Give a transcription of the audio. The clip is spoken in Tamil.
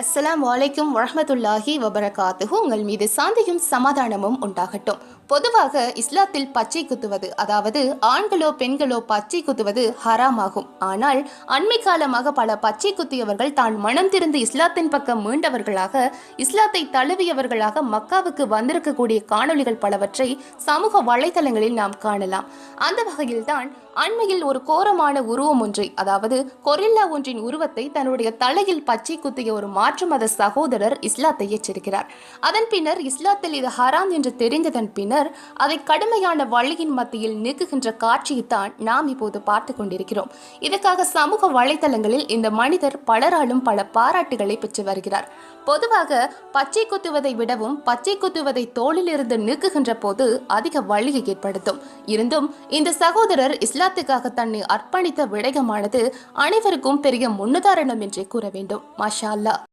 அஸ்லாம் வலைக்கும் வரமத்துல்லாஹி வபரகாத்துஹு. உங்கள் மீது சாந்தியும் சமாதானமும் உண்டாகட்டும். பொதுவாக இஸ்லாத்தில் பச்சை குத்துவது அதாவது ஆண்களோ பெண்களோ பச்சை குத்துவது ஹராமாகும். ஆனால் அண்மை காலமாக பல பச்சை குத்தியவர்கள் தான் மனம் திருந்து இஸ்லாத்தின் பக்கம் மீண்டவர்களாக இஸ்லாத்தை தழுவியவர்களாக மக்காவுக்கு வந்திருக்கக்கூடிய காணொளிகள் பலவற்றை சமூக வலைதளங்களில் நாம் காணலாம். அந்த வகையில்தான் அண்மையில் ஒரு கோரமான உருவம் ஒன்றை அதாவது கொரில்லா ஒன்றின் உருவத்தை தன்னுடைய தலையில் பச்சை குத்திய ஒரு மாற்று மத சகோதரர் இஸ்லாத்தை எச்சரிக்கிறார் அதன் பின்னர் இஸ்லாத்தில் இது ஹராம் என்று தெரிந்ததன் பின்னர் அதை கடுமையான வழியின் மத்தியில் நீக்குகின்ற காட்சியைத்தான் நாம் இப்போது பார்த்து கொண்டிருக்கிறோம். இதற்காக சமூக வலைதளங்களில் இந்த மனிதர் பலராலும் பல பாராட்டுகளை பெற்று வருகிறார். பொதுவாக பச்சை குத்துவதை விடவும் பச்சை குத்துவதை தோளிலிருந்து நீக்குகின்ற போது அதிக வலியை ஏற்படுத்தும். இருந்தும் இந்த சகோதரர் இஸ்லாத்துக்காக தன்னை அர்ப்பணித்த விடயமானது அனைவருக்கும் பெரிய முன்னுதாரணம் என்றே கூற வேண்டும். மாஷா அல்லா